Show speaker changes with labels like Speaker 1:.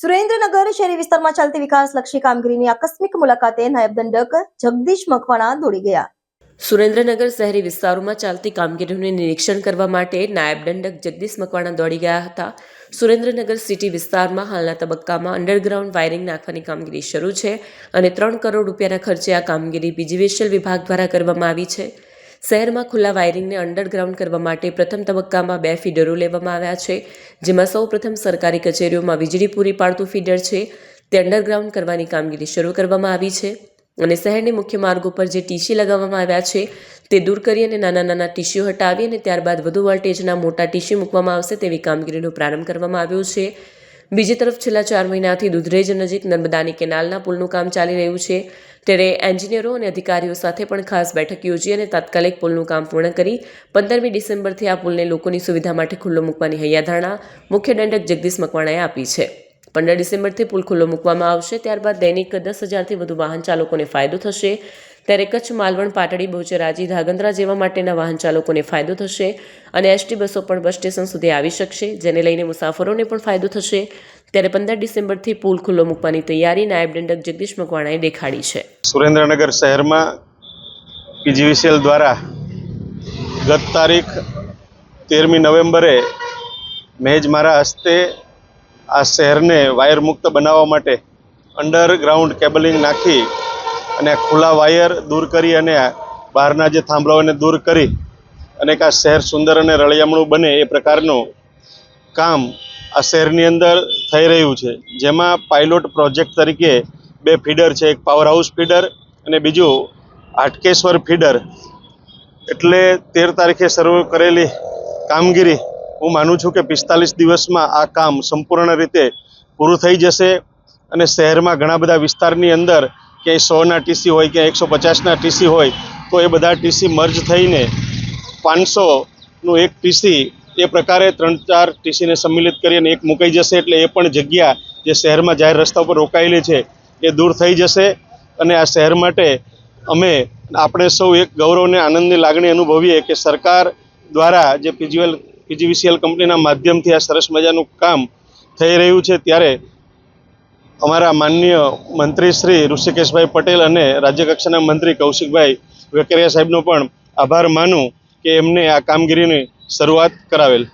Speaker 1: સુરેન્દ્રનગર શહેરી વિસ્તારમાં ચાલતી વિકાસલક્ષી કામગીરીની આકસ્મિક મુલાકાતે નાયબ દંડક જગદીશ મકવાણા દોડી ગયા.
Speaker 2: સુરેન્દ્રનગર શહેરી વિસ્તારોમાં ચાલતી કામગીરીનું નિરીક્ષણ કરવા માટે નાયબ દંડક જગદીશ મકવાણા દોડી ગયા હતા. સુરેન્દ્રનગર સિટી વિસ્તારમાં હાલના તબક્કામાં અંડરગ્રાઉન્ડ વાયરિંગ નાખવાની કામગીરી શરૂ છે અને ત્રણ કરોડ રૂપિયાના ખર્ચે આ કામગીરી પીજીવીએસએલ વિભાગ દ્વારા કરવામાં આવી છે. શહેરમાં ખુલ્લા વાયરિંગને અંડરગ્રાઉન્ડ કરવા માટે પ્રથમ તબક્કામાં બે ફીડરો લેવામાં આવ્યા છે, જેમાં સૌ પ્રથમ સરકારી કચેરીઓમાં વીજળી પૂરી પાડતું ફીડર છે, તે અંડરગ્રાઉન્ડ કરવાની કામગીરી શરૂ કરવામાં આવી છે અને શહેરની મુખ્ય માર્ગો પર જે ટીસી લગાવવામાં આવ્યા છે, તે દૂર કરી અને નાના નાના ટીસીઓ હટાવી અને ત્યારબાદ વધુ વોલ્ટેજના મોટા ટીસી મૂકવામાં આવશે તેવી કામગીરીનો પ્રારંભ કરવામાં આવ્યો છે. બીજી તરફ છેલ્લા ચાર મહિનાથી દુધરેજ નજીક નર્મદાની કેનાલના પુલનું કામ ચાલી રહ્યું છે. ત્યારે એન્જિનિયરો અને અધિકારીઓ સાથે પણ ખાસ બેઠક યોજી અને તાત્કાલિક પુલનું કામ પૂર્ણ કરી પંદરમી ડિસેમ્બરથી આ પુલને લોકોની સુવિધા માટે ખુલ્લો મૂકવાની હૈયાધારણા મુખ્ય દંડક જગદીશ મકવાણાએ આપી છે. પંદર ડિસેમ્બરથી પુલ ખુલ્લો મૂકવામાં આવશે, ત્યારબાદ દૈનિક દસ હજારથી વધુ વાહન ચાલકોને ફાયદો થશે. ત્યારે કચ્છ માલવણ, પાટડી બહુચરાજી ધાગંદ્રા જેવા માટેના વાહન ચાલકોને ફાયદો થશે અને એસટી બસો પણ બસ સ્ટેશન સુધી આવી શકશે, જેને લઈને મુસાફરોને પણ ફાયદો થશે. ત્યારે પંદર ડિસેમ્બરથી પુલ ખુલ્લો મૂકવાની તૈયારી નાયબ દંડક જગદીશ મકવાણાએ દેખાડી છે.
Speaker 3: સુરેન્દ્રનગર શહેરમાં પીજીવીસીએલ દ્વારા ગત તારીખ તેરમી નવેમ્બરે મેજ મારા હસ્તે આ શહેરને વાયર મુક્ત બનાવવા માટે અંડરગ્રાઉન્ડ કેબલિંગ નાખી અને ખુલ્લા વાયર દૂર કરી અને બહારના જે થાંભલાઓને દૂર કરી અને આ શહેર સુંદર અને રળિયામણું બને એ પ્રકારનું કામ આ શહેરની અંદર થઈ રહ્યું છે. જેમાં પાયલોટ પ્રોજેક્ટ તરીકે બે ફીડર છે, એક પાવર હાઉસ ફીડર અને બીજું હાટકેશ્વર ફીડર એટલે તેર તારીખે શરૂ કરેલી કામગીરી હું માનું છું કે પિસ્તાલીસ દિવસમાં આ કામ સંપૂર્ણ રીતે પૂરું થઈ જશે અને શહેરમાં ઘણા બધા વિસ્તારની અંદર ક્યાંય સોના ટીસી હોય કે એકસો પચાસના ટીસી હોય, તો એ બધા ટીસી મર્જ થઈને પાંચસોનું એક ટીસી એ પ્રકારે ત્રણ ચાર ટીસીને સંમિલિત કરી અને એક મુકાઈ જશે એટલે એ પણ જગ્યા જે શહેરમાં જાહેર રસ્તા ઉપર રોકાયેલી છે, એ દૂર થઈ જશે. અને આ શહેર માટે અમે આપણે સૌ એક ગૌરવ અને આનંદની લાગણી અનુભવીએ કે સરકાર દ્વારા જે પીજીએલ પીજીવીસીએલ કંપનીના માધ્યમથી આ સરસ મજાનું કામ થઈ રહ્યું છે, ત્યારે અમારા માનનીય મંત્રી શ્રી ઋષિકેશભાઈ પટેલ અને રાજ્યકક્ષાના મંત્રી કૌશિકભાઈ વેકરિયા સાહેબનો પણ આભાર માનું કે એમને આ કામગીરીની શરૂઆત કરાવેલ.